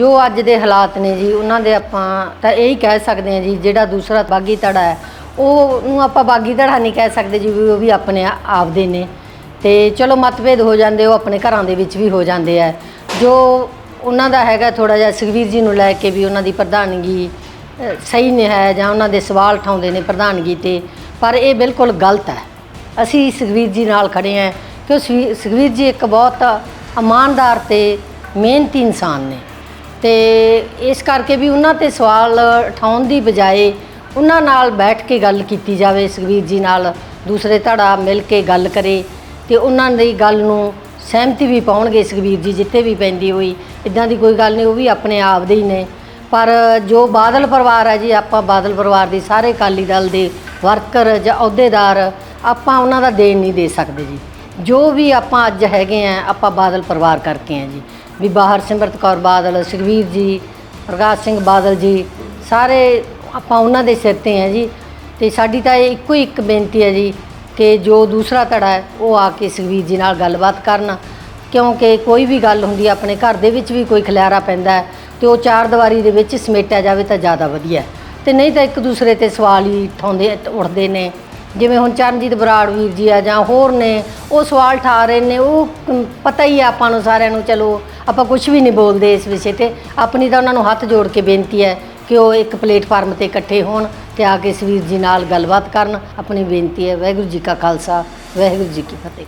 ਜੋ ਅੱਜ ਦੇ ਹਾਲਾਤ ਨੇ ਜੀ, ਉਹਨਾਂ ਦੇ ਆਪਾਂ ਤਾਂ ਇਹੀ ਕਹਿ ਸਕਦੇ ਹਾਂ ਜੀ, ਜਿਹੜਾ ਦੂਸਰਾ ਬਾਗੀ ਧੜਾ ਹੈ ਉਹ ਨੂੰ ਆਪਾਂ ਬਾਗੀ ਧੜਾ ਨਹੀਂ ਕਹਿ ਸਕਦੇ ਜੀ ਵੀ ਉਹ ਵੀ ਆਪਣੇ ਆ- ਆਪਦੇ ਨੇ। ਤੇ ਚਲੋ ਮਤਭੇਦ ਹੋ ਜਾਂਦੇ, ਉਹ ਆਪਣੇ ਘਰਾਂ ਦੇ ਵਿੱਚ ਵੀ ਹੋ ਜਾਂਦੇ ਆ। ਜੋ ਉਹਨਾਂ ਦਾ ਹੈਗਾ ਥੋੜਾ ਜਿਹਾ, ਸੁਖਵੀਰ ਜੀ ਨੂੰ ਲੈ ਕੇ ਵੀ ਉਹਨਾਂ ਦੀ ਪ੍ਰਧਾਨਗੀ ਸਹੀ ਨਹੀਂ ਹੈ ਜਾਂ ਉਹਨਾਂ ਦੇ ਸਵਾਲ ਉਠਾਉਂਦੇ ਨੇ ਪ੍ਰਧਾਨਗੀ ਤੇ, ਪਰ ਇਹ ਬਿਲਕੁਲ ਗਲਤ ਹੈ। ਅਸੀਂ ਸੁਖਵੀਰ ਜੀ ਨਾਲ ਖੜੇ ਹਾਂ ਕਿ ਸੁਖਵੀ- ਸੁਖਵੀਰ ਜੀ ਇੱਕ ਬਹੁਤ ਇਮਾਨਦਾਰ ਤੇ ਮਿਹਨਤੀ ਇਨਸਾਨ ਨੇ। ਤੇ ਇਸ ਕਰਕੇ ਵੀ ਉਹਨਾਂ ਤੇ ਸਵਾਲ ਉਠਾਉਣ ਦੀ ਬਜਾਏ ਉਹਨਾਂ ਨਾਲ ਬੈਠ ਕੇ ਗੱਲ ਕੀਤੀ ਜਾਵੇ, ਸੁਖਬੀਰ ਜੀ ਨਾਲ ਦੂਸਰੇ ਧੜਾ ਮਿਲ ਕੇ ਗੱਲ ਕਰੇ ਤੇ ਉਹਨਾਂ ਦੀ ਗੱਲ ਨੂੰ ਸਹਿਮਤੀ ਵੀ ਪਾਉਣਗੇ ਸੁਖਬੀਰ ਜੀ, ਜਿੱਥੇ ਵੀ ਪੈਂਦੀ ਹੋਈ। ਇਦਾਂ ਦੀ ਕੋਈ ਗੱਲ ਨਹੀਂ, ਉਹ ਵੀ ਆਪਣੇ ਆਪ ਦੇ ਹੀ ਨੇ। ਪਰ ਜੋ ਬਾਦਲ ਪਰਿਵਾਰ ਹੈ ਜੀ, ਆਪਾਂ ਬਾਦਲ ਪਰਿਵਾਰ ਦੇ ਸਾਰੇ ਅਕਾਲੀ ਦਲ ਦੇ ਵਰਕਰ ਜਾਂ ਅਹੁਦੇਦਾਰ, ਆਪਾਂ ਉਹਨਾਂ ਦਾ ਦੇਣ ਨਹੀਂ ਦੇ ਸਕਦੇ ਜੀ। ਜੋ ਵੀ ਆਪਾਂ ਅੱਜ ਹੈਗੇ ਆ, ਆਪਾਂ ਬਾਦਲ ਪਰਿਵਾਰ ਕਰਕੇ ਆ ਜੀ। ਵੀ ਬਾਹਰ ਸਿਮਰਤ ਕੌਰ ਬਾਦਲ ਸੁਖਵੀਰ ਜੀ, ਪ੍ਰਕਾਸ਼ ਸਿੰਘ ਬਾਦਲ ਜੀ, ਸਾਰੇ ਆਪਾਂ ਉਹਨਾਂ ਦੇ ਸਿਰ ਤੇ ਆ ਜੀ। ਤੇ ਸਾਡੀ ਤਾਂ ਇਹ ਇੱਕੋ ਹੀ ਇੱਕ ਬੇਨਤੀ ਹੈ ਜੀ ਕਿ ਜੋ ਦੂਸਰਾ ਧੜਾ ਹੈ, ਉਹ ਆ ਕੇ ਸੁਖਵੀਰ ਜੀ ਨਾਲ ਗੱਲਬਾਤ ਕਰਨ। ਕਿਉਂਕਿ ਕੋਈ ਵੀ ਗੱਲ ਹੁੰਦੀ ਹੈ, ਆਪਣੇ ਘਰ ਦੇ ਵਿੱਚ ਵੀ ਕੋਈ ਖਿਲਾਰਾ ਪੈਂਦਾ ਹੈ ਤੇ ਉਹ ਚਾਰ ਦੀਵਾਰੀ ਦੇ ਵਿੱਚ ਸਮੇਟਿਆ ਜਾਵੇ ਤਾਂ ਜ਼ਿਆਦਾ ਵਧੀਆ ਹੈ। ਤੇ ਨਹੀਂ ਤਾਂ ਇੱਕ ਦੂਸਰੇ ਤੇ ਸਵਾਲ ਹੀ ਉਠਾਉਂਦੇ ਉੱਠਦੇ ਨੇ। ਜਿਵੇਂ ਹੁਣ ਚਰਨਜੀਤ ਬਰਾੜ ਵੀਰ ਜੀ ਆ ਜਾਂ ਹੋਰ ਨੇ, ਉਹ ਸਵਾਲ ਠਾ ਰਹੇ ਨੇ, ਉਹ ਕ- ਪਤਾ ਹੀ ਆ ਆਪਾਂ ਨੂੰ ਸਾਰਿਆਂ ਨੂੰ, ਚਲੋ ਆਪਾਂ ਕੁਝ ਵੀ ਨਹੀਂ ਬੋਲਦੇ ਇਸ ਵਿਸ਼ੇ ਤੇ, ਆਪਣੀ ਤਾਂ ਉਹਨਾਂ ਨੂੰ ਹੱਥ ਜੋੜ ਕੇ ਬੇਨਤੀ ਹੈ ਕਿ ਉਹ ਇੱਕ ਪਲੇਟਫਾਰਮ ਤੇ ਇਕੱਠੇ ਹੋਣ ਤੇ ਆ ਕੇ ਇਸ ਵੀਰ ਜੀ ਨਾਲ ਗੱਲਬਾਤ ਕਰਨ। ਆਪਣੀ ਬੇਨਤੀ ਹੈ, ਵਾਹਿਗੁਰੂ ਜੀ ਕਾ ਖਾਲਸਾ, ਵਾਹਿਗੁਰੂ ਜੀ ਕੀ ਫਤਿਹ।